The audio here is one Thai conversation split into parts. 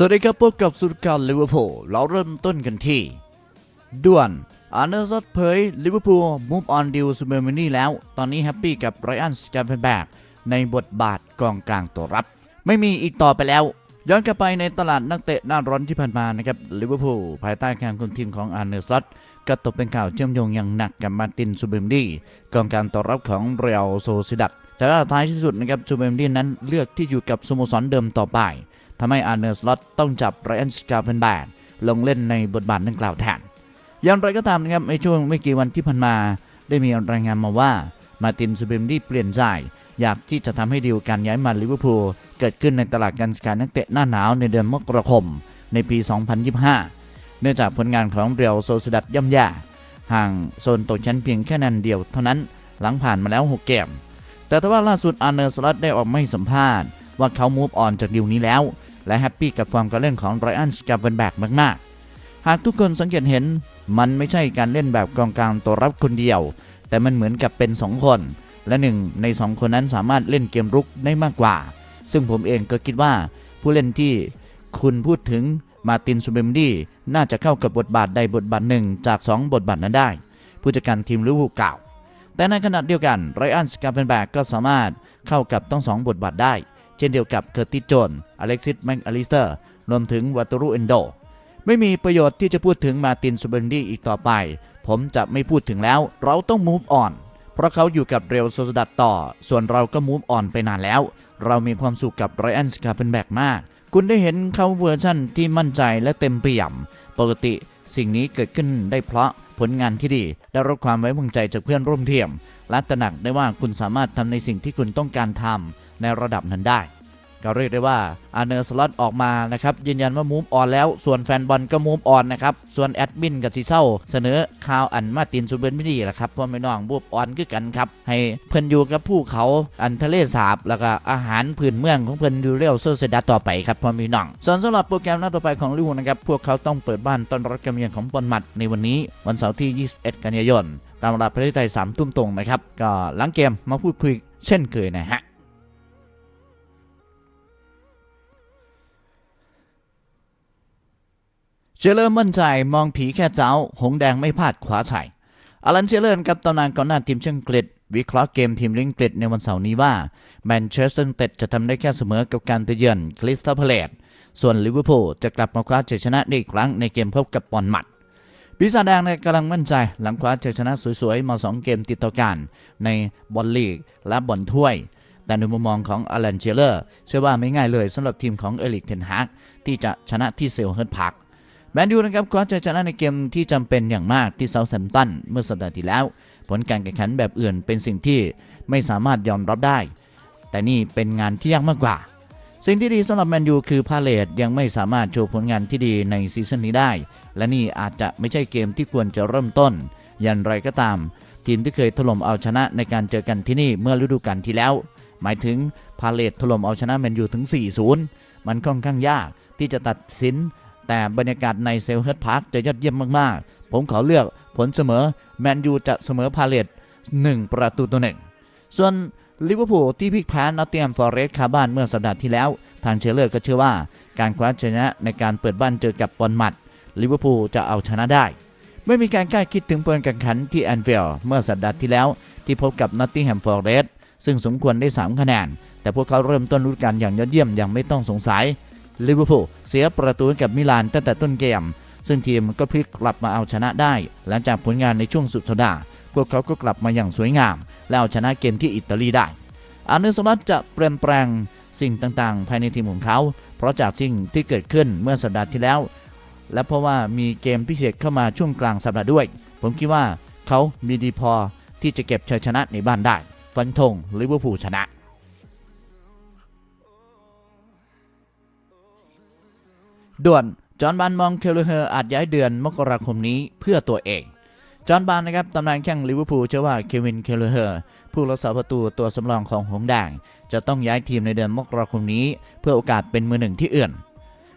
สวัสดีครับพบกับสุดการลิเวอร์พูลเราเริ่มต้นกันที่ด่วนอาร์เนอร์ซัตเผยลิเวอร์พูลมูฟออนดิวซูเบอร์มินี่แล้ว ตอนนี้แฮปปี้กับไรอันสแกนเฟนแบกในบทบาทกองกลางตัวรับ ไม่มีอีกต่อไปแล้ว ย้อนกลับไปในตลาดนักเตะหน้าร้อนที่ผ่านมานะครับลิเวอร์พูลภายใต้การคุมทีมของอาร์เนอร์ซัตก็ตกเป็นข่าวเชื่อมโยงอย่างหนักกับมาร์ตินซูเบอร์มินี่กองกลางตัวรับของเรอัลโซซิดัดแต่ว่าท้ายที่สุดนะครับซูเบอร์มินี่นั้นเลือกที่อยู่กับสโมสรเดิมต่อไป ทำให้อาร์เนอร์สล็อตต้องจับไรอันสกาเฟนแบกลงเล่นในบทบาทดังกล่าวแทน อย่างไรก็ตามนะครับในช่วงไม่กี่วันที่ผ่านมา ได้มีรายงานมาว่ามาตินซูเบมดี้เปลี่ยนใจ อยากที่จะทำให้ดีลการย้ายมาลิเวอร์พูลเกิดขึ้นในตลาดการซื้อขายนักเตะหน้าหนาวในเดือนมกราคม ในปี 2025 เนื่องจากผลงานของเรียวโซซดัดย่ำแย่ห่างโซนตกชั้นเพียงแค่นันเดียวเท่านั้นหลังผ่านมาแล้ว 6 เกม แต่ทว่าล่าสุดอาร์เนอร์สล็อตได้ออกไม่สัมภาษณ์ ว่าเขามูฟออนจากดีลนี้แล้ว และแฮปปี้กับความการเล่นของไรอันสกาเวนแบกมาก ๆ หากทุกคนสังเกตเห็นมันไม่ใช่การเล่นแบบกองกลางตัวรับคนเดียว แต่มันเหมือนกับเป็น 2 คน และหนึ่งใน 2 คนนั้นสามารถเล่นเกมรุกได้มากกว่า ซึ่งผมเองก็คิดว่าผู้เล่นที่คุณพูดถึงมาตินซูเบมดี้น่าจะเข้ากับบทบาทใดบทบาทหนึ่งจาก 2 บทบาทนั้นได้ ผู้จัดการทีมลิเวอร์พูลกล่าว แต่ในขณะเดียวกันไรอันสกาเวนแบกก็สามารถเข้ากับทั้งสองบทบาทได้ เช่นเดียวกับเคอร์ติสโจนอเล็กซิสแมกอลิสเตอร์รวมถึงวัตรุเอนโด ไม่มีประโยชน์ที่จะพูดถึงมาตินซูเบนดี้อีกต่อไป ผมจะไม่พูดถึงแล้ว เราต้อง move on เพราะเขาอยู่กับเรลโซดัดต่อ ส่วนเราก็ move on ไปนานแล้ว เรามีความสุขกับไรอันสกาเฟนแบกมาก คุณได้เห็นเขาเวอร์ชั่นที่มั่นใจและเต็มเปี่ยม ปกติสิ่งนี้เกิดขึ้นได้เพราะผลงานที่ดี ได้รับความไว้วางใจจากเพื่อนร่วมทีมและตระหนักได้ว่าคุณสามารถทำในสิ่งที่คุณต้องการทำ ในระดับนั้นได้ก็เรียกได้ว่าอาเนอร์สล็อตออกมานะครับยืนยันว่ามูฟออนแล้วส่วนแฟนบอลก็มูฟออนนะครับ ส่วนแอดมินกับซีเซาเสนอข่าวอันมาตินซูเบนไม่ดีแหละครับเพราะไม่น้องมูฟออนคือกันครับ ให้เพิ่นอยู่กับผู้เขาอันทะเลสาบ แล้วก็อาหารพื้นเมืองของเพิ่นดูเรียวโซเซดัตต่อไปครับพ่อแม่น้อง ส่วนสำหรับโปรแกรมหน้าต่อไปของลิวนะครับพวกเขาต้องเปิดบ้านต้อนรับการเยือนของบอลมัดในวันนี้วันเสาร์ที่ 21 กันยายนตามเวลาประเทศไทย3ทุ่มตรงนะครับก็หลังเกมมาพูดคุยเช่นเคยนะฮะ เชลเลอร์มั่นใจมองผีแค่เจ้า หงแดงไม่พลาดขวาชัยอลันเชลเลอร์กับตำนานก่อนหน้าทีมเชียงกฤษวิเคราะห์เกมทีมลิงกฤษในวันเสาร์นี้ว่าแมนเชสเตอร์ยูไนเต็ดจะทำได้แค่เสมอกับการไปเยือนคริสตัลพาเลตส่วนลิเวอร์พูลจะกลับมาคว้าชัยชนะได้อีกครั้งในเกมพบกับบอลมัดปีศาจแดงกำลังมั่นใจหลังคว้าชัยชนะสวยๆ มา 2 เกมติดต่อกันในบอลลีกและบอลถ้วย แต่ในมุมมองของอลันเชลเลอร์เชื่อว่าไม่ง่ายเลยสำหรับทีมของเอริกเทนฮากที่จะชนะที่เซลเฮิร์ตพาร์ค แมนยูนะครับคว้าชัยชนะในเกมที่จำเป็นอย่างมากที่เซาท์แฮมป์ตันเมื่อสัปดาห์ที่แล้ว ผลการแข่งขันแบบอื่นเป็นสิ่งที่ไม่สามารถยอมรับได้ แต่นี่เป็นงานที่ยากมากกว่า สิ่งที่ดีสำหรับแมนยูคือพาเลตยังไม่สามารถโชว์ผลงานที่ดีในซีซั่นนี้ได้ และนี่อาจจะไม่ใช่เกมที่ควรจะเริ่มต้น อย่างไรก็ตาม ทีมที่เคยถล่มเอาชนะในการเจอกันที่นี่เมื่อฤดูกาลที่แล้ว หมายถึงพาเลตถล่มเอาชนะแมนยูถึง 4-0 มันค่อนข้างยากที่จะตัดสิน แต่บรรยากาศในเซลเฮิร์ตพาร์คจะยอดเยี่ยมมากๆ ผมขอเลือกผลเสมอแมนยูจะเสมอพาเลต1 ประตูต่อหนึ่งส่วนลิเวอร์พูลที่พลิกแพ้นอตเตียมฟอร์เรสต์คาบ้านเมื่อสัปดาห์ที่แล้ว ทางเชลเลอร์ก็เชื่อว่า การคว้าชนะในการเปิดบ้านเจอกับบอลมัดลิเวอร์พูลจะเอาชนะได้ ไม่มีการคาดคิดถึงผลการแข่งขันที่แอนฟิลด์เมื่อสัปดาห์ที่แล้ว ที่พบกับนอตติงแฮมฟอร์เรสต์ซึ่งสมควรได้ 3 คะแนน แต่พวกเขาเริ่มต้นฤดูกาลอย่างยอดเยี่ยมอย่างไม่ต้องสงสัย ลิเวอร์พูลเสียประตูกับมิลานตั้งแต่ต้นเกม ซึ่งทีมก็พลิกกลับมาเอาชนะได้ หลังจากผลงานในช่วงสุดสัปดาห์พวกเขาก็กลับมาอย่างสวยงาม และเอาชนะเกมที่อิตาลีได้อาร์สลัตจะเปลี่ยนแปลงสิ่งต่างๆ ภายในทีมของเขา เพราะจากสิ่งที่เกิดขึ้นเมื่อสัปดาห์ที่แล้ว และเพราะว่ามีเกมพิเศษเข้ามาช่วงกลางสัปดาห์ด้วย ผมคิดว่าเขามีดีพอที่จะเก็บชัยชนะในบ้านได้ ฟันธงลิเวอร์พูลชนะ ด่วน จอห์นบานมองเคลเฮอร์อาจย้ายเดือนมกราคมนี้เพื่อตัวเอง จอห์นบานนะครับตำนานแข้งลิเวอร์พูลเชื่อว่าเควินเคลเฮอร์ผู้รักษาประตูตัวสำรองของหงส์แดงจะต้องย้ายทีมในเดือนมกราคมนี้ เพื่อโอกาสเป็นมือหนึ่งที่อื่น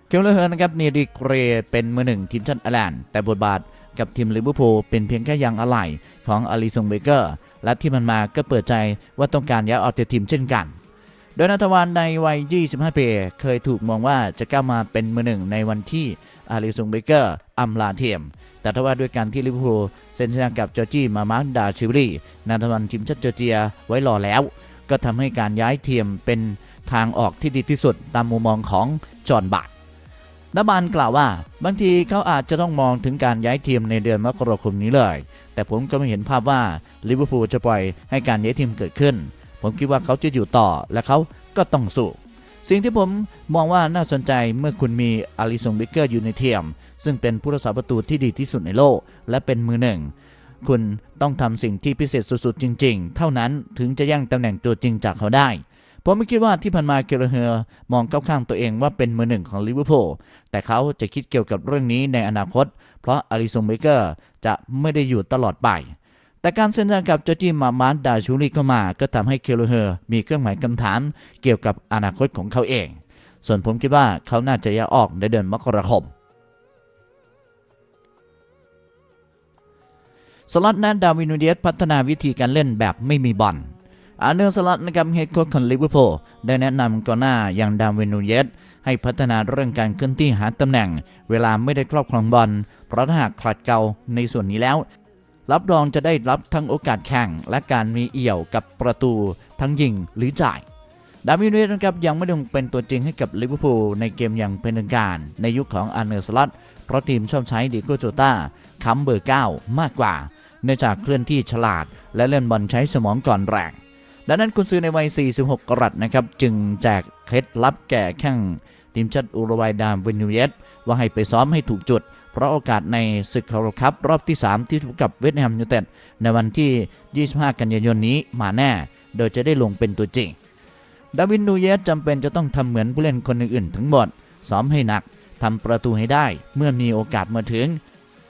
เคลเฮอร์นะครับนีดีเกรเป็นมือหนึ่งทีมชาติไอร์แลนด์แต่บทบาทกับทีมลิเวอร์พูลเป็นเพียงแค่ยางอะไหล่ของอาริซงเบเกอร์และที่มันมาก็เปิดใจว่าต้องการย้ายออกจากทีมเช่นกัน โดยนัทวันในวัย 25 ปี เคยถูกมองว่าจะก้าวมาเป็นมือหนึ่งในวันที่อาริซุงเบเกอร์อำลาเทียม แต่ทว่าด้วยการที่ลิเวอร์พูลเซ็นสัญญากับจอร์จีมามาร์ดาชิวรีนัทวันทีมชาติจอร์เจียไว้รอแล้ว ก็ทำให้การย้ายเทียมเป็นทางออกที่ดีที่สุดตามมุมมองของจอห์นบาร์นบานกล่าวว่า บางทีเขาอาจจะต้องมองถึงการย้ายทีมในเดือนมกราคมนี้เลย แต่ผมก็ไม่เห็นภาพว่าลิเวอร์พูลจะปล่อยให้การย้ายทีมเกิดขึ้น ผมคิดว่าเขาจะอยู่ต่อและเขาก็ต้องสู้ สิ่งที่ผมมองว่าน่าสนใจเมื่อคุณมีอาริสงบิเกอร์อยู่ในเทียม ซึ่งเป็นผู้รักษาประตูที่ดีที่สุดในโลก และเป็นมือหนึ่ง คุณต้องทำสิ่งที่พิเศษสุดๆ จริง ๆ เท่านั้นถึงจะแย่งตำแหน่งตัวจริงจากเขาได้ผมไม่คิดว่าที่ผ่านมาเกลเฮอร์มองเข้าข้างตัวเองว่าเป็นมือหนึ่งของลิเวอร์พูลแต่เขาจะคิดเกี่ยวกับเรื่องนี้ในอนาคต เพราะอาริสงเบเกอร์จะไม่ได้อยู่ตลอดไป แต่การเซ็นสัญญากับจอร์จีมามานดาชูรีเข้ามา ก็ทำให้เคโลเฮอร์มีเครื่องหมายคำถามเกี่ยวกับอนาคตของเขาเอง ส่วนผมคิดว่าเขาน่าจะย้ายออกในเดือนมกราคมสล็อตนั้นดาวินูเดียสพัฒนาวิธีการเล่นแบบไม่มีบอลอาร์เนอร์สล็อตนะครับเฮดโค้ชของลิเวอร์พูลได้แนะนำก่อนหน้าอย่างดาวินูเดียสให้พัฒนาเรื่องการเคลื่อนที่หาตำแหน่ง เวลาไม่ได้ครอบครองบอลเพราะถ้าหากขาดเกาในส่วนนี้แล้ว รับรองจะได้รับทั้งโอกาสแข่ง และการมีเอี่ยวกับประตูทั้งยิงหรือจ่ายดาวินเวสนะครับยังไม่ได้เป็นตัวจริงให้กับลิเวอร์พูลในเกมอย่างเป็นทางการ ในยุคของอาร์เนอร์สล็อตเพราะทีมชอบใช้ดิโกโจตาค้ำเบอร์ 9 มากกว่า เนื่องจากเคลื่อนที่ฉลาด และเล่นบอลใช้สมองก่อนแรงดังนั้นคุณซื้อในวัย 46 กรัตนะครับ จึงแจกเคล็ดลับแก่แข้งทีมชาติอุรุกวัยดามวินนูเยสว่าให้ไปซ้อมให้ถูกจุด เพราะโอกาสในศึกคาร์คัพรอบที่ 3 ที่ถูกกับเวสต์แฮมยูเต็ดในวันที่ 25 กันยายนนี้มาแน่ โดยจะได้ลงเป็นตัวจริง ดาวินนูเยสจำเป็นจะต้องทำเหมือนผู้เล่นคนอื่นๆ ทั้งหมด ซ้อมให้หนักทำประตูให้ได้เมื่อมีโอกาสมาถึง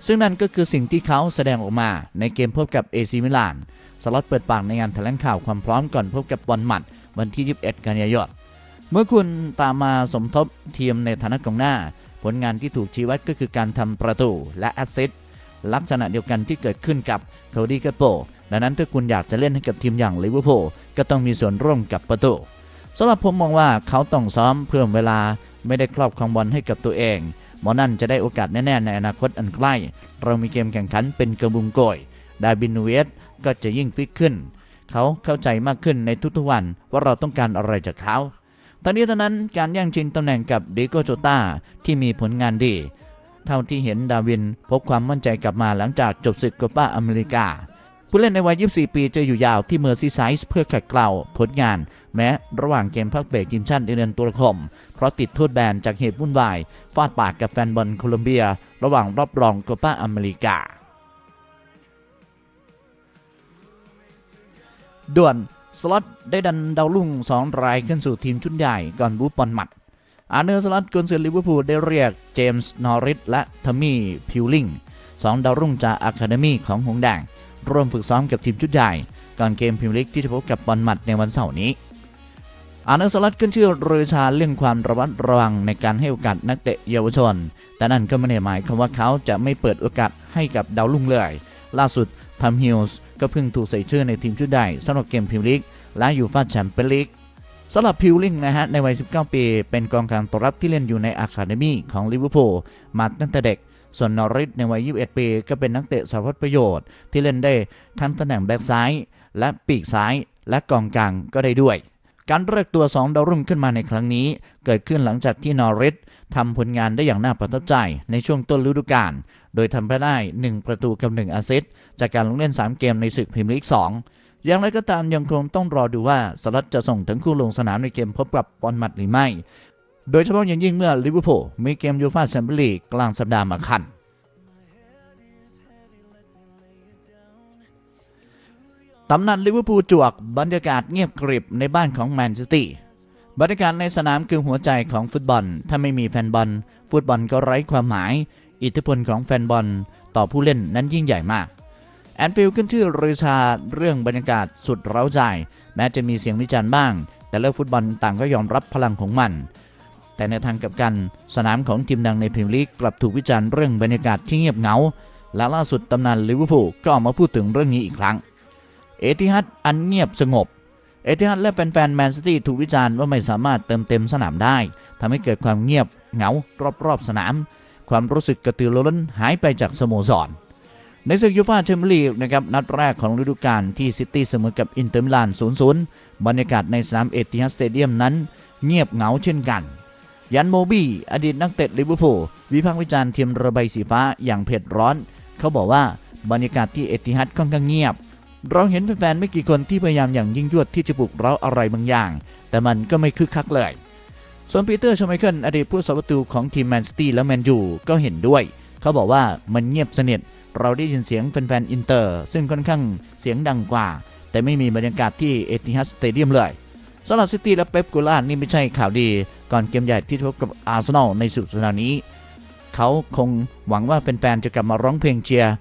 ซึ่งนั่นก็คือสิ่งที่เขาแสดงออกมาในเกมพบกับเอซิมิลาน สล็อตเปิดปากในงานแถลงข่าวความพร้อมก่อนพบกับบอลหมัดวันที่ 21 กันยายน เมื่อคุณตามมาสมทบทีมในฐานะกองหน้า ผลงานที่ถูกชี้วัดก็คือการทำประตูและแอสซิสต์ลักษณะเดียวกันที่เกิดขึ้นกับโคดี้กัปโปดังนั้นถ้าคุณอยากจะเล่นให้กับทีมอย่างลิเวอร์พูลก็ต้องมีส่วนร่วมกับประตูสำหรับผมมองว่าเขาต้องซ้อมเพิ่มเวลาไม่ได้ครอบครองบอลให้กับตัวเองมอนั่นจะได้โอกาสแน่ๆในอนาคตอันใกล้ เรามีเกมแข่งขันเป็นกระบุงโกยดาบินเวสก็จะยิ่งฟิตขึ้น เขาเข้าใจมากขึ้นในทุกๆวันว่าเราต้องการอะไรจากเขา ทั้งนี้ทั้งนั้นการแย่งชิงตำแหน่งกับดิโกโจตาที่มีผลงานดี เท่าที่เห็นดาวินพบความมั่นใจกลับมาหลังจากจบศึกโคปาอเมริกา ผู้เล่นในวัย 24 ปีจะอยู่ยาวที่เมอร์ซีไซส์เพื่อขัดเกลาผลงาน แม้ระหว่างเกมพักเบรกทีมชาติในเดือนตุลาคม เพราะติดโทษแบนจากเหตุวุ่นวาย ฟาดปากกับแฟนบอลโคลอมเบีย ระหว่างรอบรองโคปาอเมริกาด่วน สล็อตได้ดันดาวรุ่ง2รายขึ้นสู่ทีมชุดใหญ่ก่อนบูปอนหมัด อาร์เนอร์สล็อตกุนซือลิเวอร์พูลได้เรียกเจมส์นอริสและทอมมี่พิวลิงสองดาวรุ่งจากอะคาเดมีของหงแดงร่วมฝึกซ้อมกับทีมชุดใหญ่ ก่อนเกมพรีเมียร์ลีกที่จะพบกับบอลหมัดในวันเสาร์นี้ อาร์เนอร์สล็อตขึ้นชื่อเรือชาเรื่องความระมัดระวังในการให้โอกาสนักเตะเยาวชน แต่นั่นก็ไม่ได้หมายความว่าเขาจะไม่เปิดโอกาสให้กับดาวรุ่งเลย ล่าสุดทัมฮิลส์ ก็เพิ่งถูกใส่ชื่อในทีมชุดใหญ่สำหรับเกมพรีเมียร์ลีกและยูฟาแชมเปี้ยนลีกสำหรับพิวลิงนะฮะในวัย 19 ปี เป็นกองกลางตัวรับที่เล่นอยู่ในอะคาเดมีของลิเวอร์พูลมาตั้งแต่เด็ก ส่วนนอริสในวัย 21 ปี ก็เป็นนักเตะสารพัดประโยชน์ ที่เล่นได้ทั้งตำแหน่งแบ็กซ้าย และปีกซ้าย และกองกลางก็ได้ด้วย การเรียกตัว 2 ดาวรุ่งขึ้นมาในครั้งนี้ เกิดขึ้นหลังจากที่นอริสทำผลงานได้อย่างน่าประทับใจในช่วงต้นฤดูกาล โดยทำไปได้ 1 ประตูกับ1แอสซิสต์จากการลงเล่น 3 เกมในศึกพรีเมียร์ลีก 2 อย่างไรก็ตามยังคงต้องรอดูว่าสลัดจะส่งทั้งคู่ลงสนามในเกมพบกับบอลมัดหรือไม่ โดยเฉพาะอย่างยิ่งเมื่อลิเวอร์พูลมีเกมยูฟ่าแชมเปี้ยนลีกกลางสัปดาห์มาคันตำนานลิเวอร์พูลจวกบรรยากาศเงียบกริบในบ้านของแมนซิตี้บรรยากาศในสนามคือหัวใจของฟุตบอล ถ้าไม่มีแฟนบอล ฟุตบอลก็ไร้ความหมาย อิทธิพลของแฟนบอลต่อผู้เล่นนั้นยิ่งใหญ่มากแอนฟิลด์ขึ้นชื่อรือชาเรื่องบรรยากาศสุดเร้าใจ แม้จะมีเสียงวิจารณ์บ้าง แต่เลิกฟุตบอลต่างก็ยอมรับพลังของมัน แต่ในทางกลับกันสนามของทีมดังในพรีเมียร์ลีกกลับถูกวิจารณ์เรื่องบรรยากาศที่เงียบเหงาและล่าสุดตำนานลิเวอร์พูลก็ออกมาพูดถึงเรื่องนี้อีกครั้ง เอติฮัดอันเงียบสงบ เอติฮัดและแฟนๆแมนซิตี้ถูกวิจารณ์ว่าไม่สามารถเติมเต็มสนามได้ทำให้เกิดความเงียบเหงารอบๆสนาม ความรู้สึกกระตือรือร้นหายไปจากสโมสร ในศึกยูฟ่าแชมเปี้ยนลีกนะครับนัดแรกของฤดูกาลที่ซิตี้เสมอกับอินเตอร์มิลาน 0-0 บรรยากาศในสนามเอติฮัดสเตเดียมนั้น เงียบเหงาเช่นกัน ยันโมบี้อดีตนักเตะลิเวอร์พูลวิพากษ์วิจารณ์ทีมระบายสีฟ้าอย่างเผ็ดร้อน เขาบอกว่าบรรยากาศที่เอติฮัดค่อนข้างเงียบเราเห็นแฟนๆไม่กี่คนที่พยายามอย่างยิ่งยวดที่จะปลุกเร้าอะไรบางอย่าง แต่มันก็ไม่คึกคักเลย ส่วนปีเตอร์ชไมเคิลอดีตผู้สาประตูของทีมแมนซิตี้และแมนยูก็เห็นด้วย เขาบอกว่ามันเงียบสนิทเราได้ยินเสียงแฟนๆอินเตอร์ ซึ่งค่อนข้างเสียงดังกว่า แต่ไม่มีบรรยากาศที่เอติฮัดสเตเดียมเลยสำหรับซิตี้และเป๊ปกูล่านี่ไม่ใช่ข่าวดี ก่อนเกมใหญ่ที่พบกับอาร์เซนอลในสุดสัปดาห์นี้ เขาคงหวังว่าแฟนๆจะกลับมาร้องเพลงเชียร์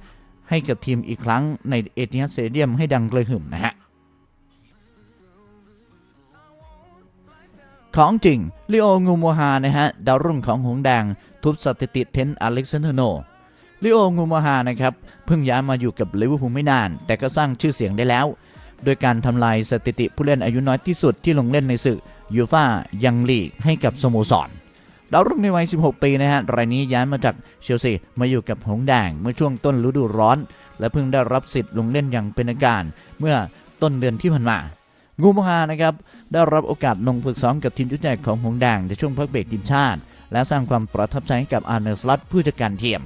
ให้กับทีมอีกครั้งในเอติฮัดสเตเดียมให้ดังกระหึ่มนะฮะ ของจริงลิโองูโมฮานะฮะดาวรุ่งของหงแดง ทุบสถิติเทนอเล็กซานเดอร์โนลิโองูโมฮานะครับเพิ่งย้ายมาอยู่กับลิเวอร์พูลไม่นาน แต่ก็สร้างชื่อเสียงได้แล้ว โดยการทำลายสถิติผู้เล่นอายุน้อยที่สุดที่ลงเล่นในศึกยูฟ่ายังลีกให้กับสโมสรดาวรุ่งในวัย 16 ปีนะฮะ รายนี้ย้ายมาจากเชลซีมาอยู่กับหงแดงเมื่อช่วงต้นฤดูร้อน และเพิ่งได้รับสิทธิ์ลงเล่นอย่างเป็นทางการ เมื่อต้นเดือนที่ผ่านมา งูโมฮานะครับได้รับโอกาสลงฝึกซ้อมกับทีมชุดใหญ่ของหงแดงในช่วงพักเบรกทีมชาติ และสร้างความประทับใจให้กับอาร์เนสลัตผู้จัดการทีม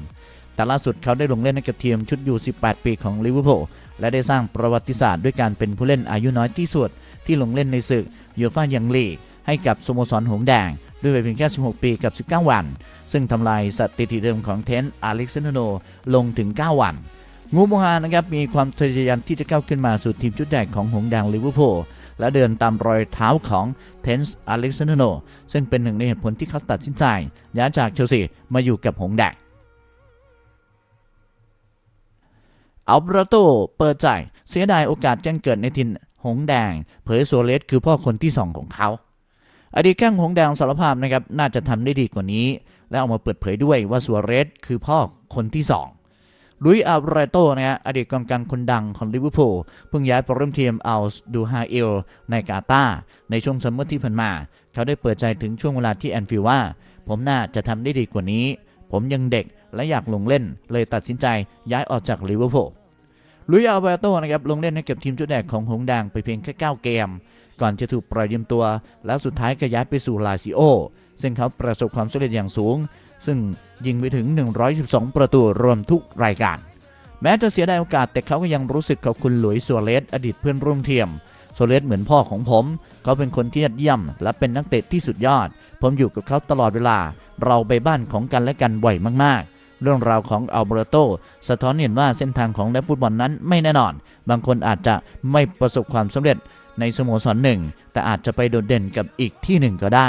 แต่ล่าสุดเขาได้ลงเล่นให้กับทีมชุดยู18 ปีของลิเวอร์พูลและได้สร้างประวัติศาสตร์ด้วยการเป็นผู้เล่นอายุน้อยที่สุด ที่ลงเล่นในศึกยูฟ่ายังลีให้กับสโมสรหงแดง ด้วยวัยเพียงแค่ 16 ปีกับ 19 วัน ซึ่งทำลายสถิติเดิมของเทนต์อเล็กซานโนลงถึง 9 วัน งูโมฮานะครับมีความทะเยอทะยานที่จะก้าวขึ้นมาสู่ทีมชุดใหญ่ของหงแดงลิเวอร์พูล และเดินตามรอยเท้าของเทนส์อเล็กซานโนซึ่งเป็นหนึ่งในเหตุผลที่เขาตัดสินใจย้ายจากเชลซีมาอยู่กับหงแดงอัลเบรโตเปิดใจเสียดายโอกาสแจ้งเกิดในทินหงแดง เผยโซเลสคือพ่อคนที่สองของเขา อดีตแข้งหงแดงสารภาพนะครับ น่าจะทำได้ดีกว่านี้ และออกมาเปิดเผยด้วยว่าซัวเรสคือพ่อคนที่สอง ลุยอัลเรโตนะฮะอดีตกองกลางคนดังของลิเวอร์พูลเพิ่งย้ายไปร่วมทีมอัลดูฮาเอลในกาตาในช่วงซัมเมอร์ที่ผ่านมา เขาได้เปิดใจถึงช่วงเวลาที่แอนฟิลว่า ผมน่าจะทำได้ดีกว่านี้ ผมยังเด็กและอยากลงเล่น เลยตัดสินใจย้ายออกจากลิเวอร์พูลลุยอัลเรโตนะครับลงเล่นให้กับทีมชุดแรกของหงส์แดงไปเพียงแค่9เกม ก่อนจะถูกปล่อยยืมตัว แล้วสุดท้ายก็ย้ายไปสู่ลาซิโอซึ่งเขาประสบความสำเร็จอย่างสูง ซึ่งยิงไปถึง 112 ประตูรวมทุกรายการ แม้จะเสียดายโอกาสแต่เขาก็ยังรู้สึกขอบคุณหลุยส์ซัวเรสอดีตเพื่อนร่วมทีมซัวเรสเหมือนพ่อของผม เขาเป็นคนที่ยอดเยี่ยม และเป็นนักเตะที่สุดยอด ผมอยู่กับเขาตลอดเวลา เราไปบ้านของกันและกันบ่อยมาก ๆ เรื่องราวของอัลเบรโตสะท้อนเห็นว่าเส้นทางของนักฟุตบอลนั้นไม่แน่นอน บางคนอาจจะไม่ประสบความสำเร็จในสโมสรหนึ่ง แต่อาจจะไปโดดเด่นกับอีกที่หนึ่งก็ได้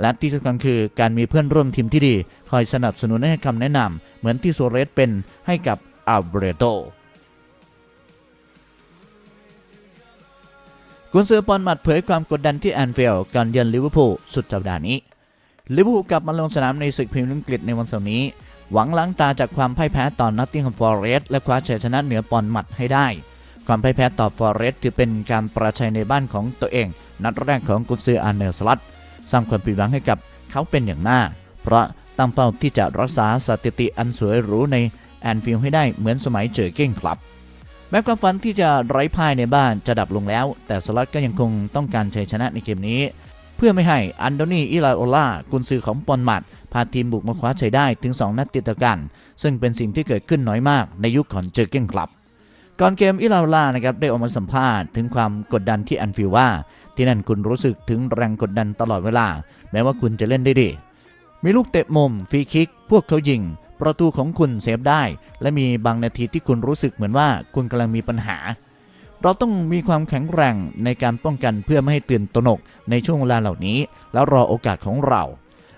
และที่สำคัญคือการมีเพื่อนร่วมทีมที่ดี คอยสนับสนุนให้คำแนะนำเหมือนที่โซเรสเป็นให้กับอัลเบรโตกุนซือปอนมัดเผยความกดดันที่แอนฟิลด์ก่อนเยือนลิเวอร์พูลสุดสัปดาห์นี้ลิเวอร์พูลกลับมาลงสนามในศึกพรีเมียร์ลีกในวันเสาร์นี้ หวังล้างตาจากความพ่ายแพ้ต่อนอตติงแฮมฟอร์เรสต์และคว้าชัยชนะเหนือปอนมัดให้ได้ ความพ่ายแพ้ต่อฟอร์เรสต์ถือเป็นการประชัยในบ้านของตัวเอง นัดแรกของกุนซืออาร์เนอร์สลัต สร้างความผิดหวังให้กับเขาเป็นอย่างมาก เพราะตั้งเป้าที่จะรักษาสถิติอันสวยหรูในแอนฟิลให้ได้เหมือนสมัยเจอเก้งครับแม้ความฝันที่จะไร้พ่ายในบ้านจะดับลงแล้ว แต่สลัดก็ยังคงต้องการชัยชนะในเกมนี้ เพื่อไม่ให้อันโดนีอิลาโอลากุนซือของปอนมัดพาทีมบุกมาคว้าชัยได้ถึง 2 นัดติดต่อกัน ซึ่งเป็นสิ่งที่เกิดขึ้นน้อยมากในยุคของเจอเก้งครับก่อนเกมอิลาโอลานะครับได้ออกมาสัมภาษณ์ถึงความกดดันที่แอนฟิลว่า ที่นั่นคุณรู้สึกถึงแรงกดดันตลอดเวลา แม้ว่าคุณจะเล่นได้ดี มีลูกเตะมุมฟรีคิก พวกเขายิง ประตูของคุณเซฟได้ และมีบางนาทีที่คุณรู้สึกเหมือนว่าคุณกำลังมีปัญหา เราต้องมีความแข็งแกร่งในการป้องกันเพื่อไม่ให้ตื่นตระหนกในช่วงเวลาเหล่านี้ แล้วรอโอกาสของเรา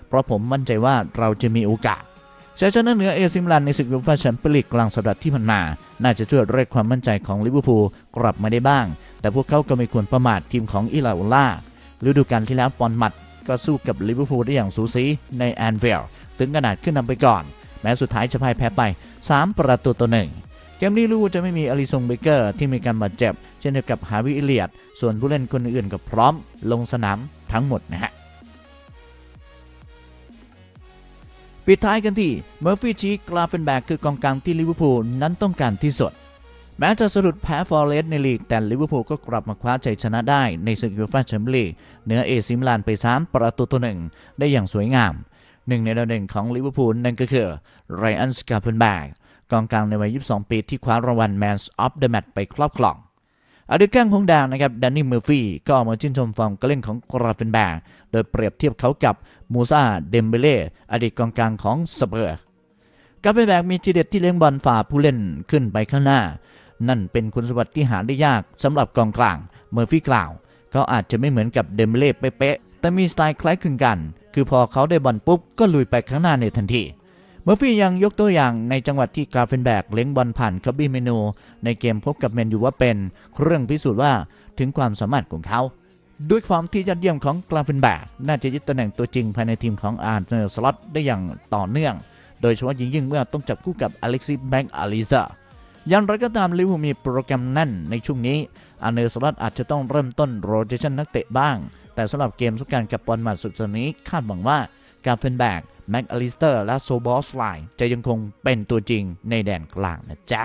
เพราะผมมั่นใจว่าเราจะมีโอกาสชัยชนะเหนือเอซิมลันในศึกยูฟ่าแชมเปี้ยนลีกกลางสัปดาห์ที่ผ่านมา น่าจะช่วยเรียกความมั่นใจของลิเวอร์พูลกลับมาได้บ้าง แต่พวกเขาก็ไม่ควรประมาททีมของอิลาโอล่าฤดูกาลที่แล้วปอนหมัดก็สู้กับลิเวอร์พูลได้อย่างสูสีในแอนฟิลถึงขนาดขึ้นนำไปก่อน แม้สุดท้ายจะพ่ายแพ้ไป 3 ประตูต่อหนึ่งเกมนี้ลูจะไม่มีอลิซงเบเกอร์ที่มีการบาดเจ็บ เช่นเดียวกับฮาวิเอเลียด ส่วนผู้เล่นคนอื่นก็พร้อมลงสนามทั้งหมดนะฮะปิดท้ายกันที่เมอร์ฟี่ชีกลาเฟนแบกคือกองกลางที่ลิเวอร์พูลนั้นต้องการที่สุด แม้จะสะดุดแพ้ฟอร์เรสต์ในลีก แต่ลิเวอร์พูลก็กลับมาคว้าชัยชนะได้ในศึกยูฟ่าแชมเปี้ยนลีกเหนือเอซิมิลานไป3ประตูต่อหนึ่งได้อย่างสวยงาม หนึ่งในดาวเด่นของลิเวอร์พูลนั่นก็คือไรอันสกาเฟนแบกกองกลางในวัย 22 ปีที่คว้ารางวัล Man of the Match ไปครอบครองอดีตก้งของดางนะครับแดนนี่เมอร์ฟี่ก็ออกมาชื่นชมฟอร์มการเล่นของกราเฟนแบกโดยเปรียบเทียบเขากับมูซาเดมเบเล่อดีตกองกลางของสเปอร์กราเฟนแบกมีทีเด็ดที่เลี้ยงบอลฝ่าผู้เล่นขึ้นไปข้างหน้า นั่นเป็นคุณสมบัติที่หาได้ยากสำหรับกองกลาง เมอร์ฟี่กล่าว เขาอาจจะไม่เหมือนกับเดมเล่เป๊ะแต่มีสไตล์คล้ายคลึงกัน คือพอเขาได้บอลปุ๊บ ก็ลุยไปข้างหน้าในทันที เมอร์ฟี่ยังยกตัวอย่างในจังหวัดที่กราเฟนแบกเล้งบอลผ่านคับบี้เมนู ในเกมพบกับแมนยูว่าเป็นเครื่องพิสูจน์ว่าถึงความสามารถของเขา ด้วยความที่ยอดเยี่ยมของกราเฟนแบกน่าจะยึดตำแหน่งตัวจริงภายในทีมของอาร์เนอร์สล็อตได้อย่างต่อเนื่อง โดยเฉพาะยิ่งเมื่อต้องจับคู่กับอเล็กซิสแบงค์อาลิซา อย่างไรก็ตามลิเวอร์พูลมีโปรแกรมแน่นในช่วงนี้อาร์เนอร์สล็อตอาจจะต้องเริ่มต้นโรเตชันนักเตะบ้าง แต่สำหรับเกมสุดการกับบอลหมัดสุดสัปนี้คาดหวังว่ากราเฟนแบกแม็กอลิสเตอร์และโซบอสไลน์จะยังคงเป็นตัวจริงในแดนกลางนะจ๊ะ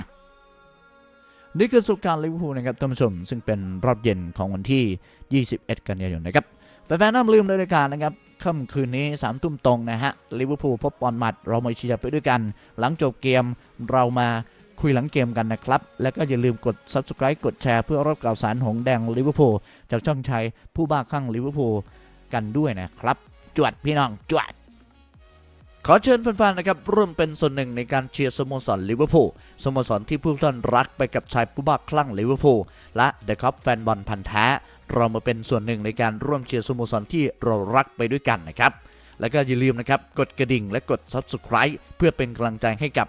นี่คือสุดการลิเวอร์พูลนะครับท่านผู้ชม ซึ่งเป็นรอบเย็นของวันที่ 21 กันยายนนะครับแฟนๆน้ำลืมเลยรายการนะครับค่ำคืนนี้3ามทุ่มตรงนะฮะลิเวอร์พูลพบบอลหมัด เรามาเชียร์ไปด้วยกัน หลังจบเกมเรามา คุยหลังเกมกันนะครับ แล้วก็อย่าลืมกด Subscribe กดแชร์เพื่อรับข่าวสารของแดงลิเวอร์พูลจากช่องชัยผู้บ้าคลั่งลิเวอร์พูลกันด้วยนะครับ จวดพี่น้องจวดขอเชิญแฟนๆ นะครับร่วมเป็นส่วนหนึ่งในการเชียร์สโมสรลิเวอร์พูลสโมสรที่ผู้ท่านรักไปกับชายผู้บ้าคลั่งลิเวอร์พูลและเดอะคัพแฟนบอลพันธ์แท้ เรามาเป็นส่วนหนึ่งในการร่วมเชียร์สโมสรที่เรารักไปด้วยกันนะครับ แล้วก็อย่าลืมนะครับ กดกระดิ่งและกด Subscribe เพื่อเป็นกำลังใจให้กับ